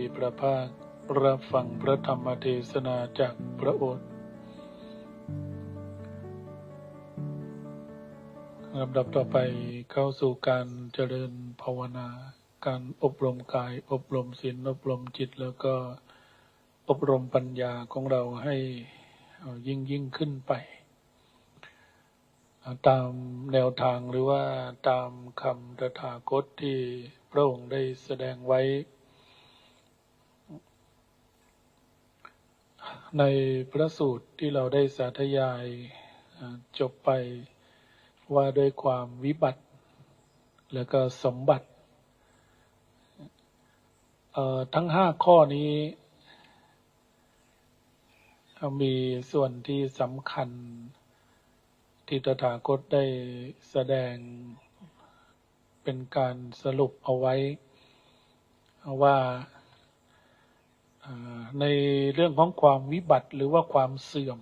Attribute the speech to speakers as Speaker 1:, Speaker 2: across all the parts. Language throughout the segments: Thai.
Speaker 1: มีพระภาครับฟังพระธรรมเทศนาจากพระโอษฐ์ลำดับต่อไปเข้าสู่การเจริญภาวนา การอบรมกาย อบรมศีลอบรมจิต แล้วก็อบรมปัญญาของเราให้ยิ่งยิ่งขึ้นไป ตามแนวทางหรือว่าตามคำตถาคตที่พระองค์ได้แสดงไว้ ในพระสูตรที่เราได้สาธยายจบไปว่าด้วยความวิบัติ แล้วก็สมบัติ ทั้งห้าข้อนี้ มีส่วนที่สำคัญที่ตถาคตได้แสดงเป็นการสรุปเอาไว้ว่า ในเรื่องของความวิบัติหรือว่าความเสื่อม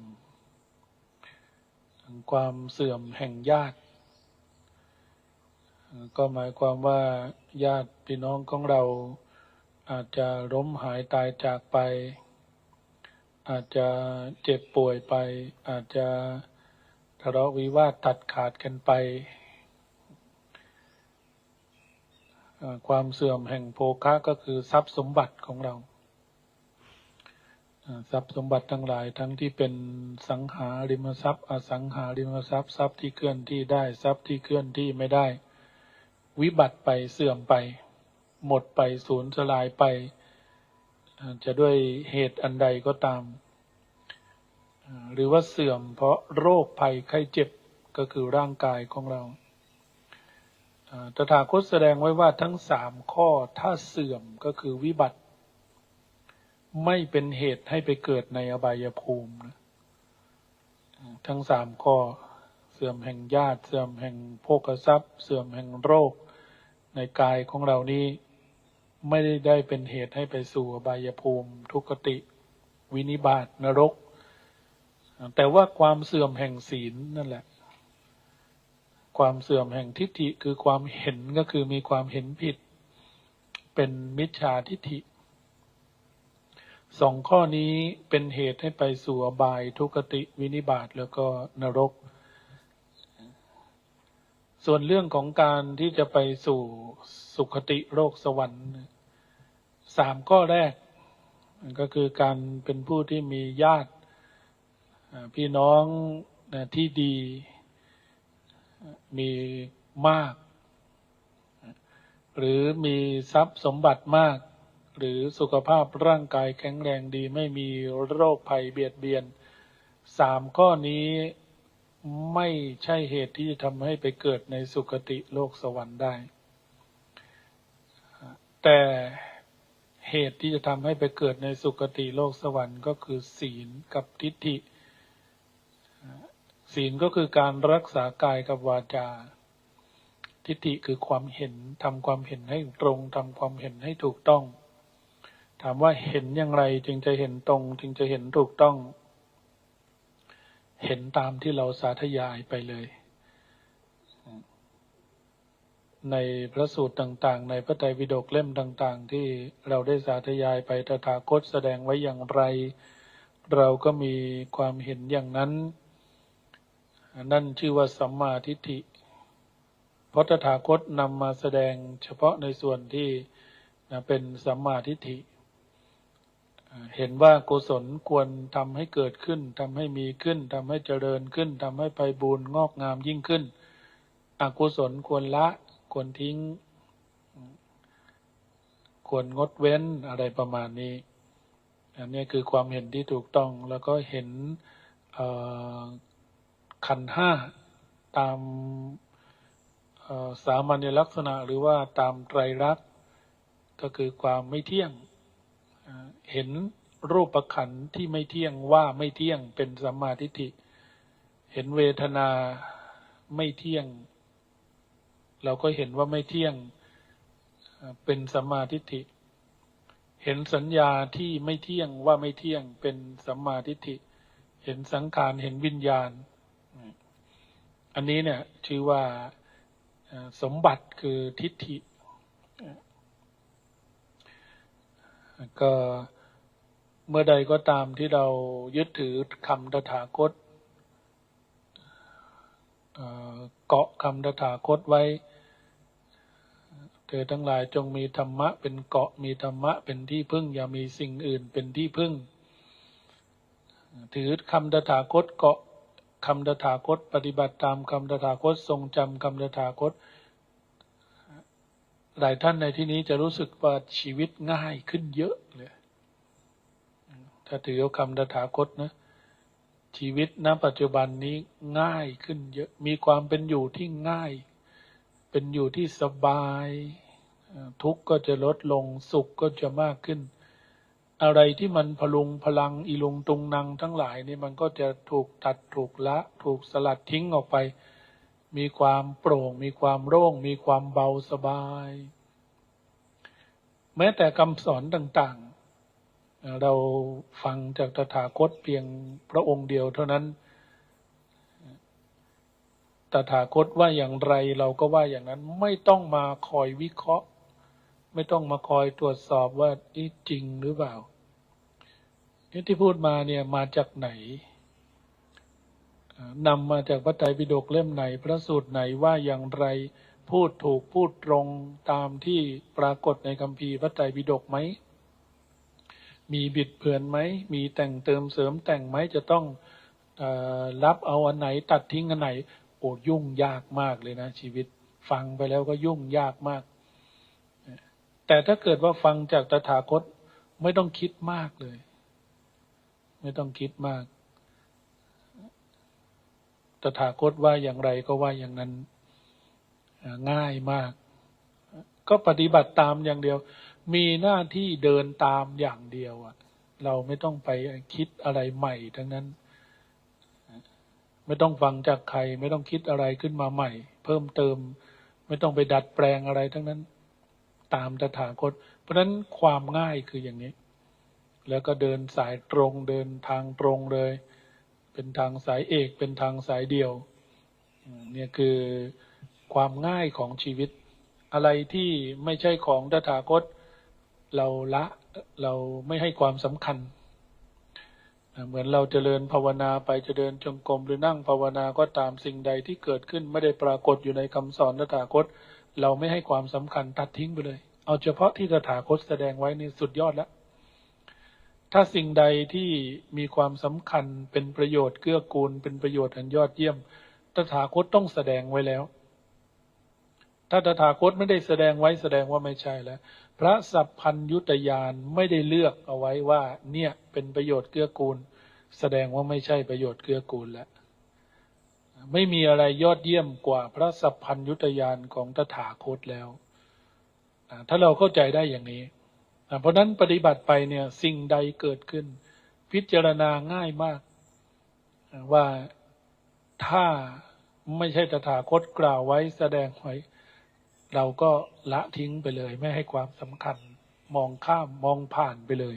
Speaker 1: ความเสื่อมแห่งญาติ ก็หมายความว่าญาติพี่น้องของเราอาจจะล้มหายตายจากไป อาจจะเจ็บป่วยไป อาจจะทะเลาะวิวาทตัดขาดกันไป ความเสื่อมแห่งโภคะก็คือทรัพย์สมบัติของเรา ทรัพย์สมบัติทั้งหลายทั้งที่เป็นสังหาริมทรัพย์ อสังหาริมทรัพย์ ทรัพย์ที่เคลื่อนที่ได้ทรัพย์ที่เคลื่อนที่ไม่ได้ วิบัติไปเสื่อมไป หมดไปสูญสลายไป จะด้วยเหตุอันใดก็ตาม หรือว่าเสื่อมเพราะโรคภัยไข้เจ็บก็คือร่างกายของเราตถาคตแสดงไว้ว่าทั้งสามข้อถ้าเสื่อมก็คือวิบัติ ไม่เป็นเหตุให้ไปเกิดในอบายภูมินะทั้งสามข้อเสื่อมแห่งญาติเสื่อมแห่งโภคทรัพย์ เสื่อมแห่งโรค ในกายของเรานี้ ไม่ได้ได้เป็นเหตุให้ไปสู่อบายภูมิ ทุกติ วินิบาตนรก แต่ว่าความเสื่อมแห่งศีลนั่นแหละ ความเสื่อมแห่งทิฏฐิคือความเห็นก็คือมีความเห็นผิด เป็นมิจฉาทิฏฐิ สองข้อนี้เป็นเหตุให้ไปสู่อบายทุกติวินิบาตแล้วก็นรก ส่วนเรื่องของการที่จะไปสู่สุขติโลกสวรรค์สามข้อแรก ก็คือการเป็นผู้ที่มีญาติพี่น้องที่ดีมีมาก หรือมีทรัพย์สมบัติมาก หรือสุขภาพร่างกายแข็งแรงดีไม่มีโรคภัยเบียดเบียนสามข้อนี้ไม่ใช่เหตุที่จะทำให้ไปเกิดในสุคติโลกสวรรค์ได้ แต่เหตุที่จะทำให้ไปเกิดในสุคติโลกสวรรค์ก็คือศีลกับทิฏฐิ ศีลก็คือการรักษากายกับวาจา ทิฏฐิคือความเห็นทำความเห็นให้ตรงทำความเห็นให้ถูกต้อง ถามว่าเห็นอย่างไรจึงจะเห็นตรง จึงจะเห็นถูกต้อง เห็นตามที่เราสาธยายไปเลย ในพระสูตรต่างๆ ในพระไตรปิฎกเล่มต่าง ๆ ที่เราได้สาธยายไปตถาคตแสดงไว้อย่างไร เราก็มีความเห็นอย่างนั้น นั่นชื่อว่าสัมมาทิฏฐิเพราะตถาคตนำมาแสดงเฉพาะในส่วนที่เป็นสัมมาทิฏฐิ เห็นว่ากุศลควรทำให้เกิดขึ้นทำให้มีขึ้นทำให้เจริญขึ้นทำให้ไปบูรงอกงามยิ่งขึ้น อกุศลควรละควรทิ้ง ควรงดเว้นอะไรประมาณนี้ อันนี้คือความเห็นที่ถูกต้องแล้วก็เห็นขันห้าตามสามัญลักษณะหรือว่าตามไตรลักษณ์ก็คือความไม่เที่ยง เห็นรูปขันที่ไม่เที่ยงว่าไม่เที่ยงเป็นสัมมาทิฏฐิ เห็นเวทนาไม่เที่ยง เราก็เห็นว่าไม่เที่ยงเป็นสัมมาทิฏฐิ เห็นสัญญาที่ไม่เที่ยงว่าไม่เที่ยงเป็นสัมมาทิฏฐิ เห็นสังขารเห็นวิญญาณ อันนี้เนี่ยชื่อว่าสมบัติคือทิฏฐิ ก็เมื่อใดก็ตามที่เรายึดถือคำตถาคตเกาะคำตถาคตไว้ เธอทั้งหลายจงมีธรรมะเป็นเกาะมีธรรมะเป็นที่พึ่ง อย่ามีสิ่งอื่นเป็นที่พึ่ง ถือคำตถาคตเกาะคำตถาคต ปฏิบัติตามคำตถาคต ทรงจำคำตถาคต หลายท่านในที่นี้จะรู้สึกว่าชีวิตง่ายขึ้นเยอะเลยถ้าถือเอาคำตถาคตนะ ชีวิตณปัจจุบันนี้ง่ายขึ้นเยอะ มีความเป็นอยู่ที่ง่าย เป็นอยู่ที่สบาย ทุกข์ก็จะลดลง สุขก็จะมากขึ้น อะไรที่มันพลุงพลังอีลุงตุงนังทั้งหลายนี่มันก็จะถูกตัดถูกละ ถูกสลัดทิ้งออกไป มีความโปร่ง มีความโล่ง มีความเบาสบาย แม้แต่คำสอนต่างๆ เราฟังจากตถาคตเพียงพระองค์เดียวเท่านั้น ตถาคตว่าอย่างไรเราก็ว่าอย่างนั้นไม่ต้องมาคอยวิเคราะห์ ไม่ต้องมาคอยตรวจสอบว่านี่จริงหรือเปล่านี่ที่พูดมาเนี่ยมาจากไหน นำมาจากพระไตรปิฎกเล่มไหนพระสูตรไหนว่าอย่างไรพูดถูกพูดตรงตามที่ปรากฏในคัมภีร์พระไตรปิฎกไหม มีบิดเบือนไหม มีแต่งเติมเสริมแต่งไหมจะต้องอรับเอาอันไหนตัดทิ้งอันไหนโอ้ยุ่งยากมากเลยนะชีวิต ฟังไปแล้วก็ยุ่งยากมาก แต่ถ้าเกิดว่าฟังจากตถาคตไม่ต้องคิดมากเลย ไม่ต้องคิดมาก ตถาคตว่าอย่างไรก็ว่าอย่างนั้นง่ายมาก ก็ปฏิบัติตามอย่างเดียว มีหน้าที่เดินตามอย่างเดียวอะเราไม่ต้องไปคิดอะไรใหม่ทั้งนั้น ไม่ต้องฟังจากใคร ไม่ต้องคิดอะไรขึ้นมาใหม่ เพิ่มเติม ไม่ต้องไปดัดแปลงอะไรทั้งนั้น ตามตถาคต เพราะฉะนั้นความง่ายคืออย่างนี้ แล้วก็เดินสายตรงเดินทางตรงเลย เป็นทางสายเอกเป็นทางสายเดียวเนี่ยคือความง่ายของชีวิต อะไรที่ไม่ใช่ของตถาคต เราละเราไม่ให้ความสำคัญ เหมือนเราจเจริญภาวนาไปจเจริญจงกรมหรือนั่งภาวนาก็ตามสิ่งใดที่เกิดขึ้นไม่ได้ปรากฏอยู่ในคำสอนตถาคต เราไม่ให้ความสำคัญตัดทิ้งไปเลย เอาเฉพาะที่ตถาคตแสดงไว้นี่สุดยอดแล้ว ถ้าสิ่งใดที่มีความสำคัญเป็นประโยชน์เกื้อกูล เป็นประโยชน์อันยอดเยี่ยม ตถาคตต้องแสดงไว้แล้ว ถ้าตถาคตไม่ได้แสดงไว้แสดงว่าไม่ใช่แล้ว พระสัพพัญยุตยานไม่ได้เลือกเอาไว้ว่า เนี่ยเป็นประโยชน์เกื้อกูล แสดงว่าไม่ใช่ประโยชน์เกื้อกูลแล้วไม่มีอะไรยอดเยี่ยมกว่าพระสัพพัญยุตยานของตถาคตแล้ว ถ้าเราเข้าใจได้อย่างนี้ เพราะนั้นปฏิบัติไปเนี่ยสิ่งใดเกิดขึ้น พิจารณาง่ายมาก ว่าถ้าไม่ใช่ตถาคตกล่าวไว้แสดงไว้ เราก็ละทิ้งไปเลย ไม่ให้ความสำคัญ มองข้ามมองผ่านไปเลย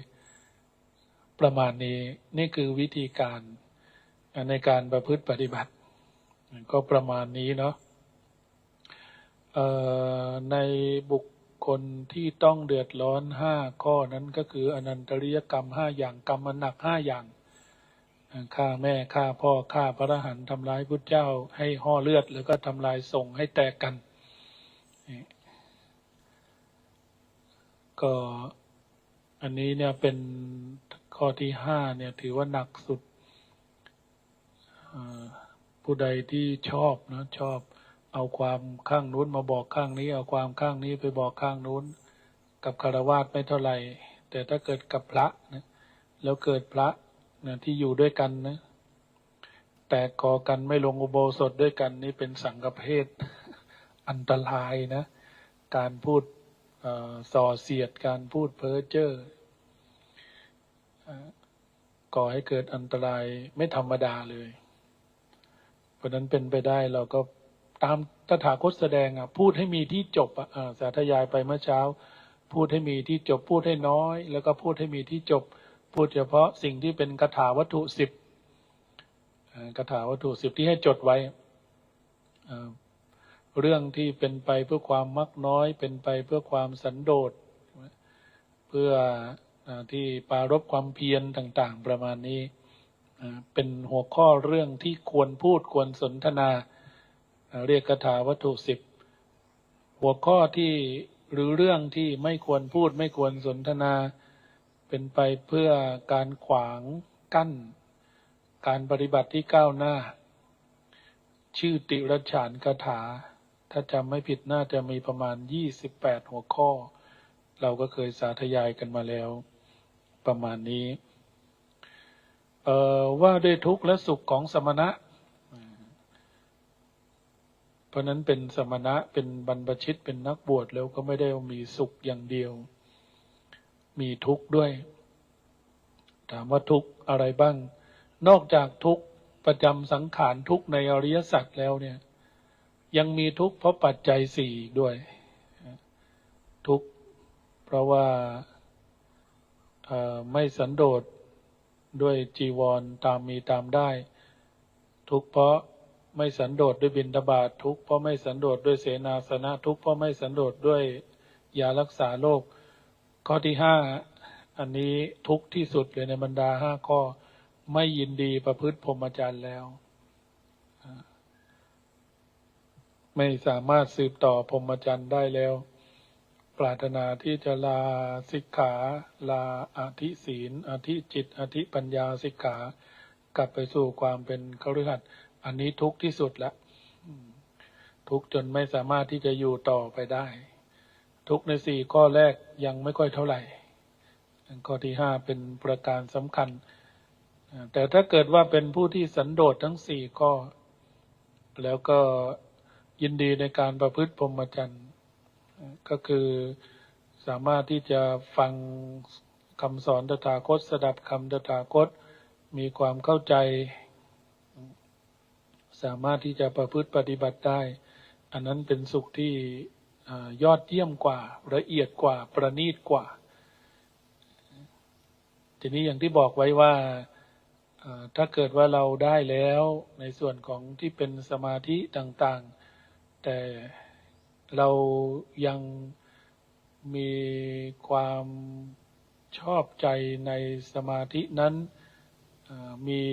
Speaker 1: ประมาณนี้นี่คือวิธีการในการประพฤติปฏิบัติ ก็ประมาณนี้เนาะในบุค คลที่ต้องเดือดร้อนห้าข้อนั้นก็คืออนันตริยกรรมห้าอย่างกรรมอันหนักห้าอย่างฆ่าแม่ฆ่าพ่อฆ่าพระอรหันต์ทำร้ายพุทธเจ้าให้ห่อเลือด แล้วก็ทำลายส่งให้แตกกัน ก็อันนี้เนี่ยเป็นข้อที่ห้าเนี่ยถือว่าหนักสุดผู้ใดที่ชอบนะชอบ เอาความข้างนู้นมาบอกข้างนี้ เอาความข้างนี้ไปบอกข้างนู้น กับคารวาสไม่เท่าไหร่ แต่ถ้าเกิดกับพระนะแล้วเกิดพระนะที่อยู่ด้วยกันนะ แต่กอกันไม่ลงอุโบสถด้วยกันนี่เป็นสังฆเพศอันตรายนะ การพูดส่อเสียดการพูดเพ้อเจ้อก่อให้เกิดอันตรายไม่ธรรมดาเลย เพราะนั้นเป็นไปได้เราก็ ตามตถาคตแสดงอะพูดให้มีที่จบอะสาธยายไปเมื่อเช้า พูดให้มีที่จบพูดให้น้อย แล้วก็พูดให้มีที่จบ พูดเฉพาะสิ่งที่เป็นคาถาวัตถุสิบคาถาวัตถุสิบที่ให้จดไว้เรื่องที่เป็นไปเพื่อความมักน้อย เป็นไปเพื่อความสันโดษเพื่ออที่ปรารบความเพียรต่าง ๆ ประมาณนี้เป็นหัวข้อเรื่องที่ควรพูดควรสนทนา เรียกคาถาวัตถุสิบหัวข้อที่หรือเรื่องที่ไม่ควรพูดไม่ควรสนทนา เป็นไปเพื่อการขวางกั้น การปฏิบัติที่ก้าวหน้า ชื่อติรฉานคาถา ถ้าจำไม่ผิดน่าจะมีประมาณ 28 หัวข้อ เราก็เคยสาธยายกันมาแล้ว ประมาณนี้ว่าด้วยทุกข์และสุขของสมณะ เพราะนั้นเป็นสมณะเป็นบรรพชิตเป็นนักบวชแล้วก็ไม่ได้มีสุขอย่างเดียว มีทุกข์ด้วย ถามว่าทุกข์อะไรบ้าง นอกจากทุกข์ประจำสังขารทุกข์ในอริยสัจแล้วเนี่ย ยังมีทุกข์เพราะปัจจัยสี่ด้วย ทุกข์เพราะว่าไม่สันโดษด้วยจีวรตามมีตามได้ ทุกข์เพราะ ไม่สันโดษด้วยบิณฑบาตทุกข์เพราะไม่สันโดษด้วยเสนาสนะทุกข์เพราะไม่สันโดษด้วยยารักษาโรคข้อที่ห้าอันนี้ทุกที่สุดเลยในบรรดาห้าข้อไม่ยินดีประพฤติพรหมจรรย์แล้ว ไม่สามารถสืบต่อพรหมจรรย์ได้แล้ว ปรารถนาที่จะลาสิกขา ลาอธิศีลอธิจิตอธิปัญญาสิกขากลับไปสู่ความเป็นคฤหัสถ์ อันนี้ทุกข์ที่สุดละอืมทุกข์จนไม่สามารถที่จะอยู่ต่อไปได้ ทุกข์ในสี่ข้อแรกยังไม่ค่อยเท่าไหร่ข้อที่ห้าเป็นประการสำคัญ แต่ถ้าเกิดว่าเป็นผู้ที่สันโดษทั้งสี่ข้อ แล้วก็ยินดีในการประพฤติพรหมจรรย์ก็คือสามารถที่จะฟังคำสอนตถาคตสดับคำตถาคต มีความเข้าใจ สามารถที่จะประพฤติปฏิบัติได้ อันนั้นเป็นสุขที่อยอดเยี่ยมกว่าละเอียดกว่าประณีตกว่า ทีนี้อย่างที่บอกไว้ว่าถ้าเกิดว่าเราได้แล้วในส่วนของที่เป็นสมาธิต่างๆ แต่เรายังมีความชอบใจในสมาธินั้น มี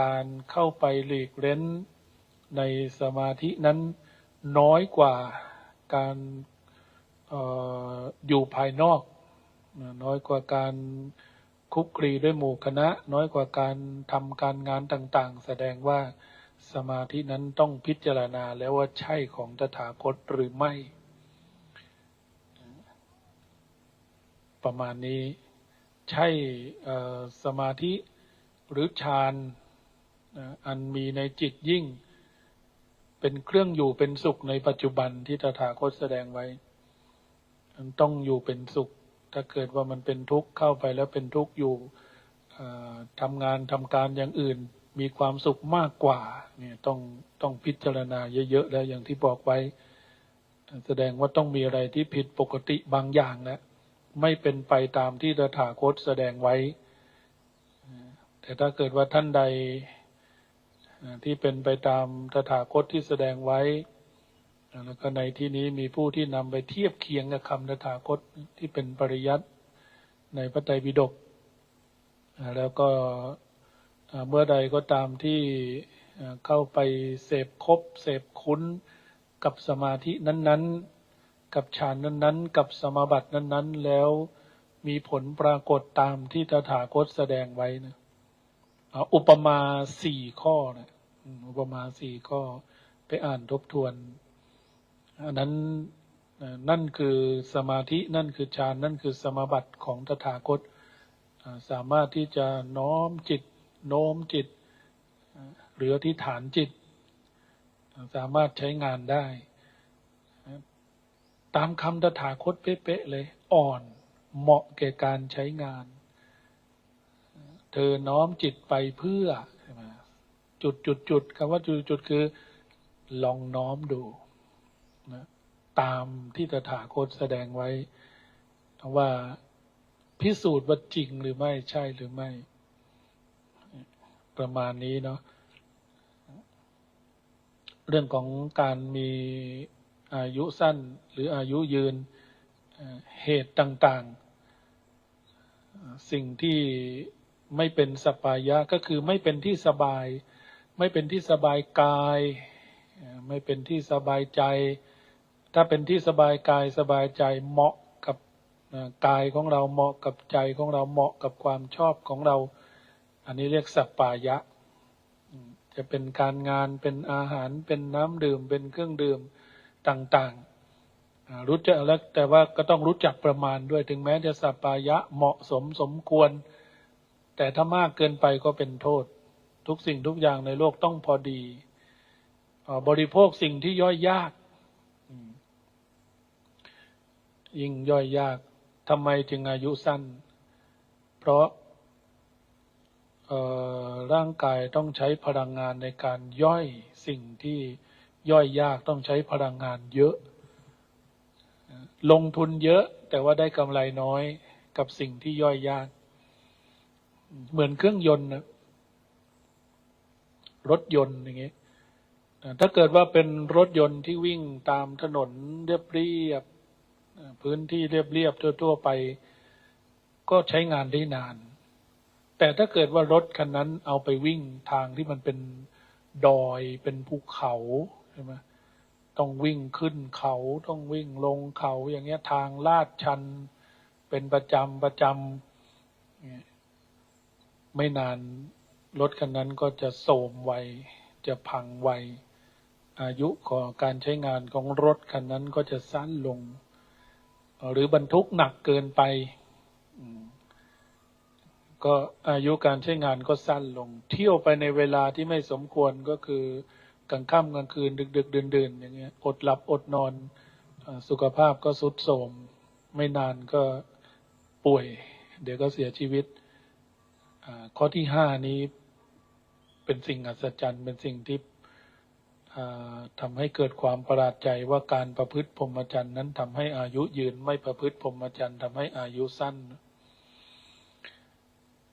Speaker 1: การเข้าไปหลีกเล้น ในสมาธินั้นน้อยกว่าการอออยู่ภายนอก น้อยกว่าการคุกคลีด้วยหมู่คณะ น้อยกว่าการทำการงานต่างๆ แสดงว่าสมาธินั้นต้องพิจารณาแล้วว่าใช่ของตถาคตหรือไม่ ประมาณนี้ใช่สมาธิหรือฌานอันมีในจิตยิ่ง เป็นเครื่องอยู่เป็นสุขในปัจจุบันที่ตถาคตแสดงไว้ มันต้องอยู่เป็นสุข ถ้าเกิดว่ามันเป็นทุกข์เข้าไปแล้วเป็นทุกข์อยู่ทำงานทำการอย่างอื่นมีความสุขมากกว่า เนี่ยต้องต้องพิจารณาเยอะๆแล้วอย่างที่บอกไว้ แสดงว่าต้องมีอะไรที่ผิดปกติบางอย่างแล้วไม่เป็นไปตามที่ตถาคตแสดงไว้ แต่ถ้าเกิดว่าท่านใด ที่เป็นไปตามตถาคตที่แสดงไว้ แล้วก็ในที่นี้มีผู้ที่นำไปเทียบเคียงกับคำตถาคตที่เป็นปริยัติในพระไตรปิฎกแล้วก็เมื่อใดก็ตามที่เข้าไปเสพคบเสพคุ้นกับสมาธินั้นๆ กับฌานนั้นๆ กับสมาบัตินั้นๆ แล้วมีผลปรากฏตามที่ตถาคตแสดงไว้นะอุปมาสี่ข้อนะ อุปมาสี่ข้อไปอ่านทบทวน อันนั้นนั่นคือสมาธินั่นคือฌานนั่นคือสมาบัติของตถาคต สามารถที่จะน้อมจิต โน้มจิต หรือที่ฐานจิต สามารถใช้งานได้ ตามคำตถาคตเป๊ะๆเลย อ่อนเหมาะแก่การใช้งาน เธอน้อมจิตไปเพื่อ จุดจุดจุดคำว่าจุดจุดคือ ลองน้อมดูนะตามที่ตถาคตแสดงไว้ว่าพิสูจน์ว่าจริงหรือไม่ใช่หรือไม่ ประมาณนี้เนาะเรื่องของการมีอายุสั้นหรืออายุยืนเหตุต่างๆ สิ่งที่ไม่เป็นสปายะก็คือไม่เป็นที่สบาย ไม่เป็นที่สบายกาย ไม่เป็นที่สบายใจ ถ้าเป็นที่สบายกายสบายใจเหมาะกับกายของเราเหมาะกับใจของเราเหมาะกับความชอบของเรา อันนี้เรียกสัปายะ จะเป็นการงานเป็นอาหารเป็นน้ำดื่มเป็นเครื่องดื่มต่างๆ รู้จักแล้วแต่ว่าก็ต้องรู้จักประมาณด้วยถึงแม้จะสัปายะเหมาะสมสมควร แต่ถ้ามากเกินไปก็เป็นโทษ ทุกสิ่งทุกอย่างในโลกต้องพอดี บริโภคสิ่งที่ย่อยยาก ยิ่งย่อยยากทำไมจึงอายุสั้น เพราะร่างกายต้องใช้พลังงานในการย่อยสิ่งที่ย่อยยากต้องใช้พลังงานเยอะ ลงทุนเยอะแต่ว่าได้กำไรน้อยกับสิ่งที่ย่อยยาก เหมือนเครื่องยนต์นะ รถยนต์อย่างเงี้ยถ้าเกิดว่าเป็นรถยนต์ที่วิ่งตามถนนเรียบเรียบๆพื้นที่เรียบเรียบๆทั่ว ๆ ไป ก็ใช้งานได้นาน แต่ถ้าเกิดว่ารถคันนั้นเอาไปวิ่งทางที่มันเป็นดอยเป็นภูเขาใช่ไหมต้องวิ่งขึ้นเขาต้องวิ่งลงเขาอย่างเงี้ยทางลาดชัน เป็นประจำประจำไม่นาน รถคันนั้นก็จะโทรมไว จะพังไว อายุของการใช้งานของรถคันนั้นก็จะสั้นลง หรือบรรทุกหนักเกินไปก็อายุการใช้งานก็สั้นลง เที่ยวไปในเวลาที่ไม่สมควรก็คือกลางค่ำกลางคืน ดึกดึกดื่นดื่นๆอย่างเงี้ยอดหลับอดนอนสุขภาพก็ทรุดโทรมไม่นานก็ป่วย เดี๋ยวก็เสียชีวิตข้อที่ห้านี้ เป็นสิ่งอัศจรรย์เป็นสิ่งที่อ่าทำให้เกิดความประหลาดใจว่าการประพฤติพรหมจรรย์นั้นทำให้อายุยืนไม่ประพฤติพรหมจรรย์ทำให้อายุสั้น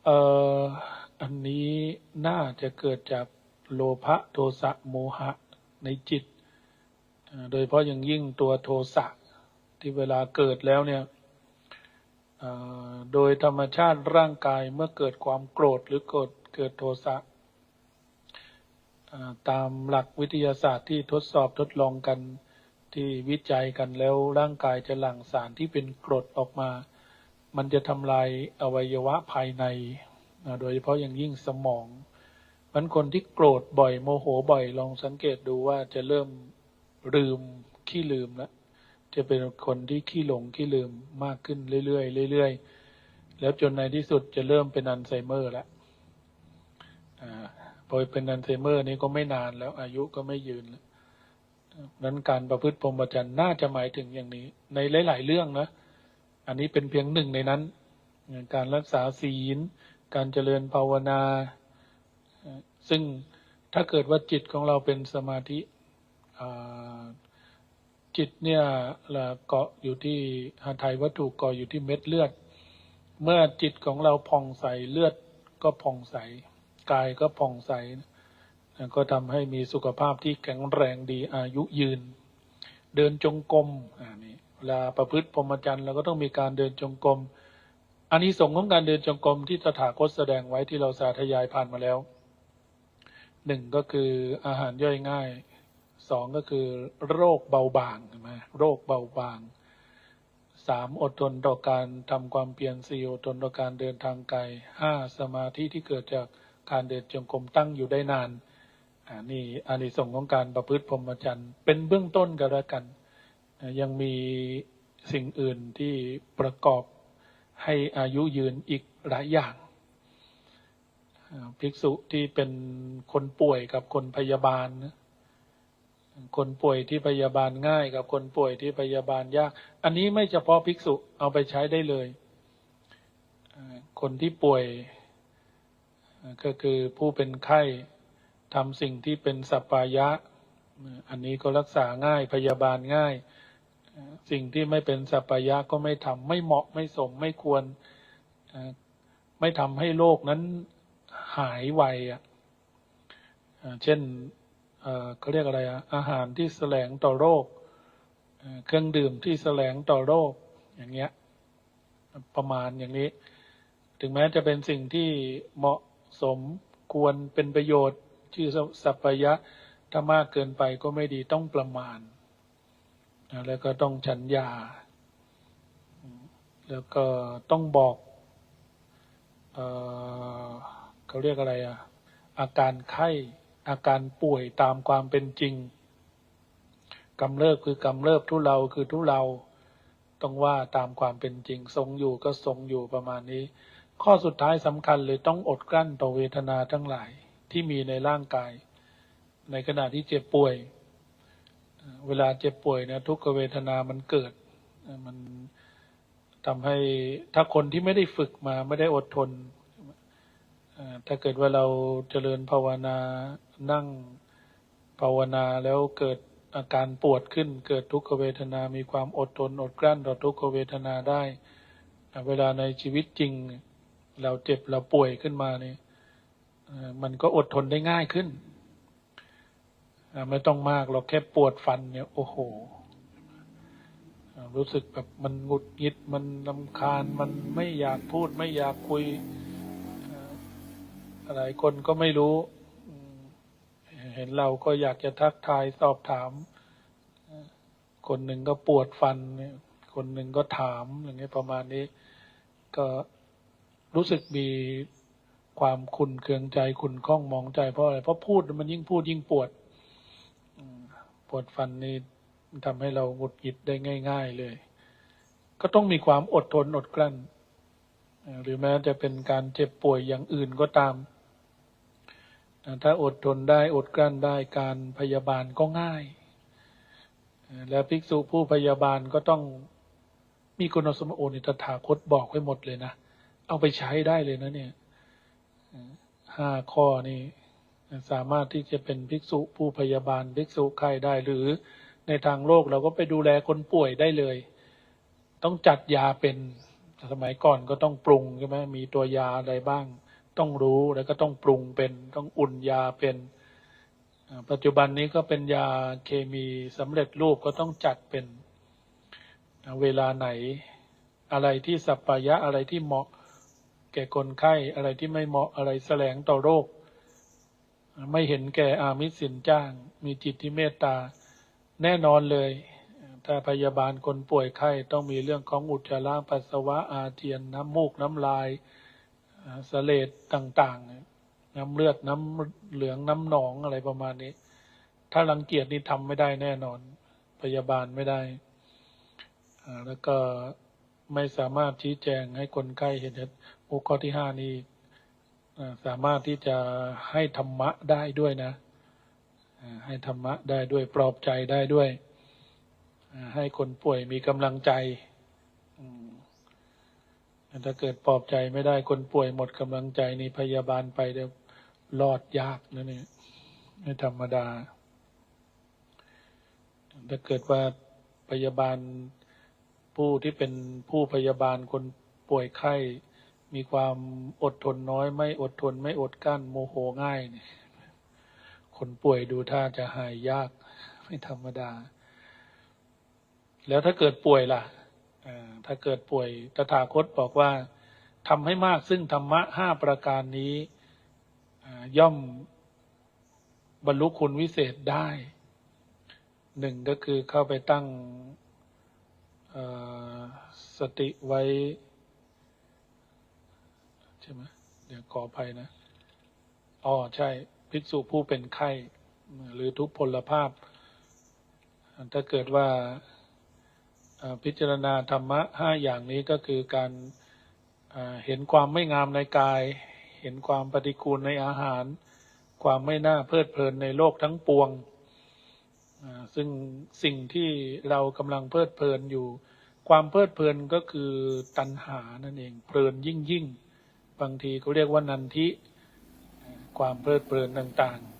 Speaker 1: เอ่ออันนี้น่าจะเกิดจากโลภะโทสะโมหะในจิต โดยเฉพาะอย่างยิ่งตัวโทสะที่เวลาเกิดแล้วเนี่ยโดยธรรมชาติร่างกายเมื่อเกิดความโกรธหรือเกิดเกิดโทสะ ตามหลักวิทยาศาสตร์ที่ทดสอบทดลองกันที่วิจัยกันแล้วร่างกายจะหลั่งสารที่เป็นกรดออกมา มันจะทำลายอวัยวะภายในนะโดยเฉพาะอย่างยิ่งสมองมันคนที่โกรธบ่อยโมโหบ่อยลองสังเกตดูว่าจะเริ่มลืมขี้ลืมแล้วจะเป็นคนที่ขี้หลงขี้ลืมมากขึ้นเรื่อยๆเรื่อยๆแล้วจนในที่สุดจะเริ่มเป็นอัลไซเมอร์แล้ว พอเป็นอัลไซเมอร์นี้ก็ไม่นานแล้วอายุก็ไม่ยืนแล้วนั้นการประพฤติพรหมจรรย์น่าจะหมายถึงอย่างนี้ ในหลาย ๆ เรื่องนะ อันนี้เป็นเพียงหนึ่งในนั้น การรักษาศีล การเจริญภาวนา ซึ่งถ้าเกิดว่าจิตของเราเป็นสมาธิจิตเนี่ยเกาะอยู่ที่หาไทยวัตถุเกาะอยู่ที่เม็ดเลือด เมื่อจิตของเราผ่องใสเลือดก็ผ่องใส กายก็ผ่องใสนะก็ทำให้มีสุขภาพที่แข็งแรงดีอายุยืน เดินจงกรมอ่านี่เวลาประพฤติพรหมจรรย์เราก็ต้องมีการเดินจงกรมอันนี้สงส์ของการเดินจงกรมที่ตถาคตแสดงไว้ที่เราสาธยายผ่านมาแล้วหนึ่งก็คืออาหารย่อยง่ายสองก็คือโรคเบาบางใช่ไหมโรคเบาบางสามอดทนต่อการทำความเพียรสี่อดทนต่อการเดินทางไกลห้าสมาธิที่เกิดจาก การเดินจงกรมตั้งอยู่ได้นานอ่านี่อานิสงส์ของการประพฤติพรหมจรรย์ เป็นเบื้องต้นกันแล้วกัน ยังมีสิ่งอื่นที่ประกอบให้อายุยืนอีกหลายอย่างภิกษุที่เป็นคนป่วยกับคนพยาบาล คนป่วยที่พยาบาลง่ายกับคนป่วยที่พยาบาลยาก อันนี้ไม่เฉพาะภิกษุเอาไปใช้ได้เลย คนที่ป่วย ก็คือผู้เป็นไข้ทำสิ่งที่เป็นสัปปายะ อันนี้ก็รักษาง่ายพยาบาลง่าย สิ่งที่ไม่เป็นสัปปายะก็ไม่ทำไม่เหมาะไม่สมไม่ควร ไม่ทำให้โรคนั้นหายไวอะเช่นเขาเรียกอะไรอะอาหารที่แสลงต่อโรคเครื่องดื่มที่แสลงต่อโรคอย่างเงี้ยประมาณอย่างนี้ ถึงแม้จะเป็นสิ่งที่เหมาะ สมควรเป็นประโยชน์ชื่อสัพพยะถ้ามากเกินไปก็ไม่ดีต้องประมาณนะแล้วก็ต้องฉันยา แล้วก็ต้องบอกเออเขาเรียกอะไรอะอาการไข้อาการป่วยตามความเป็นจริงกำเริบคือกำเริบทุเลาคือทุเลาต้องว่าตามความเป็นจริง ทรงอยู่ก็ทรงอยู่ประมาณนี้ ข้อสุดท้ายสำคัญเลยต้องอดกลั้นต่อเวทนาทั้งหลายที่มีในร่างกาย ในขณะที่เจ็บป่วย เวลาเจ็บป่วยเนี่ยทุกขเวทนามันเกิด มันทำให้ถ้าคนที่ไม่ได้ฝึกมาไม่ได้อดทน ถ้าเกิดว่าเราเจริญภาวนานั่งภาวนาแล้วเกิดอาการปวดขึ้น เกิดทุกขเวทนา มีความอดทนอดกลั้นต่อทุกขเวทนาได้ เวลาในชีวิตจริง เราเจ็บเราป่วยขึ้นมาเนี่ยมันก็อดทนได้ง่ายขึ้นไม่ต้องมากเราแค่ปวดฟันเนี่ย โอ้โห รู้สึกแบบมันหงุดหงิดมันลำคาญมันไม่อยากพูด ไม่อยากคุยอ่าหลายคนก็ไม่รู้ เห็นเราก็อยากจะทักทายสอบถาม คนหนึ่งก็ปวดฟัน คนหนึ่งก็ถามอย่างเงี้ยประมาณนี้ ก็ รู้สึกมีความขุนเคืองใจขุนข้องมองใจเพราะอะไรเพราะพูดมันยิ่งพูดยิ่งปวดปวดฟันนี่ทำให้เราหงุดหงิดได้ง่าย ๆเลย ก็ต้องมีความอดทนอดกลั้น หรือแม้จะเป็นการเจ็บป่วยอย่างอื่นก็ตาม ถ้าอดทนได้อดกลั้นได้การพยาบาลก็ง่าย และภิกษุผู้พยาบาลก็ต้องมีคุณสมบัติโอนิตถาคตบอกไว้หมดเลยนะ เอาไปใช้ได้เลยนะเนี่ยห้าข้อนี้สามารถที่จะเป็นภิกษุผู้พยาบาลภิกษุไข้ได้หรือในทางโลกเราก็ไปดูแลคนป่วยได้เลย ต้องจัดยาเป็นสมัยก่อนก็ต้องปรุงใช่ไหมมีตัวยาอะไรบ้าง ต้องรู้แล้วก็ต้องปรุงเป็น ต้องอุ่นยาเป็น ปัจจุบันนี้ก็เป็นยาเคมีสำเร็จรูปก็ต้องจัดเป็น เวลาไหนอะไรที่สัปปายะอะไรที่เหมาะ แก่คนไข้อะไรที่ไม่เหมาะอะไรแสลงต่อโรค ไม่เห็นแก่อามิสสินจ้าง มีจิตที่เมตตา แน่นอนเลย ถ้าพยาบาลคนป่วยไข้ต้องมีเรื่องของอุจจาระปัสสาวะอาเจียนน้ำมูกน้ำลายอ่าเสเลดต่าง ๆ น้ำเลือดน้ำเหลืองน้ำหนองอะไรประมาณนี้ ถ้ารังเกียจนี่ทำไม่ได้แน่นอน พยาบาลไม่ได้แล้วก็ไม่สามารถชี้แจงให้คนไข้เห็น หข้อที่ห้านี้อ่สามารถที่จะให้ธรรมะได้ด้วยนะให้ธรรมะได้ด้วยปลอบใจได้ด้วย ให้คนป่วยมีกำลังใจถ้าเกิดปลอบใจไม่ได้คนป่วยหมดกำลังใจนี่พยาบาลไปเดี๋ยวรอดยากนะเนี่ยไม่ธรรมดา ถ้าเกิดว่าพยาบาลผู้ที่เป็นผู้พยาบาลคนป่วยไข้ มีความอดทนน้อย ไม่อดทนไม่อดกั้นโมโหง่ายเนี่ยคนป่วยดูท่าจะหายยากไม่ธรรมดา แล้วถ้าเกิดป่วยล่ะถ้าเกิดป่วยตถาคตบอกว่าทำให้มากซึ่งธรรมะห้าประการนี้ย่อมบรรลุคุณวิเศษได้หนึ่งก็คือเข้าไปตั้งสติไว้ ช่ไหมเดี๋ยวขออภัยนะอ๋อใช่ ภิกษุผู้เป็นไข้ หรือทุพพลภาพ ถ้าเกิดว่าพิจารณาธรรมะห้าอย่างนี้ก็คือการเห็นความไม่งามในกาย เห็นความปฏิกูลในอาหาร ความไม่น่าเพลิดเพลินในโลกทั้งปวง ซึ่งสิ่งที่เรากำลังเพลิดเพลินอยู่ ความเพลิดเพลินก็คือตัณหานั่นเอง เพลินยิ่งยิ่ง บางทีเขาเรียกว่านันทิความเพลิดเพลินต่างๆ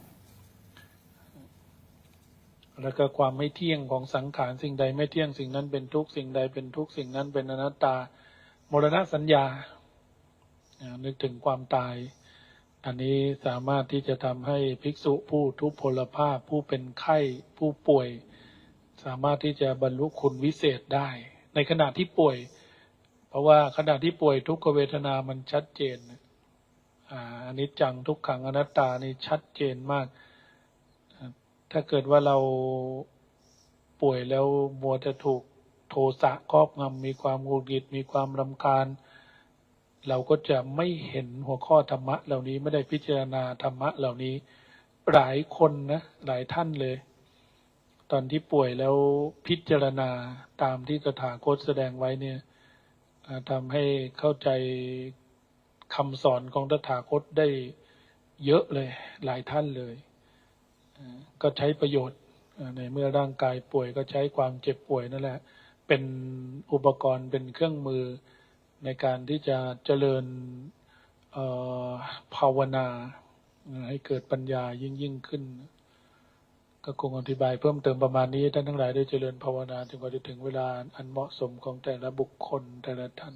Speaker 1: แล้วก็ความไม่เที่ยงของสังขารสิ่งใดไม่เที่ยงสิ่งนั้นเป็นทุกข์สิ่งใดเป็นทุกข์สิ่งนั้นเป็นอนัตตามรณะสัญญา นึกถึงความตาย อันนี้สามารถที่จะทำให้ภิกษุผู้ทุพพลภาพผู้เป็นไข้ผู้ป่วย สามารถที่จะบรรลุคุณวิเศษได้ ในขณะที่ป่วย เพราะว่าขณะที่ป่วยทุกขเวทนามันชัดเจนอานนี้จังทุกขังอนัตตานี่ชัดเจนมาก ถ้าเกิดว่าเราป่วยแล้วมัวจะถูกโทสะครอบงำมีความหงุดหงิดมีความรำคาญ เราก็จะไม่เห็นหัวข้อธรรมะ เหล่านี้ไม่ได้พิจารณาธรรมะเหล่านี้หลายคนนะหลายท่านเลย ตอนที่ป่วยแล้วพิจารณาตามที่ตถาคตแสดงไว้เนี่ย ทำให้เข้าใจคำสอนของตถาคตได้เยอะเลยหลายท่านเลย ก็ใช้ประโยชน์ในเมื่อร่างกายป่วยก็ใช้ความเจ็บป่วยนั่นแหละ เป็นอุปกรณ์เป็นเครื่องมือในการที่จะเจริญภาวนาอ่าให้เกิดปัญญายิ่งยิ่งขึ้น ก็คงอธิบายเพิ่มเติมประมาณนี้ท่านทั้งหลายได้เจริญภาวนาจนกว่าจะถึงเวลาอันเหมาะสมของแต่ละบุคคลแต่ละท่าน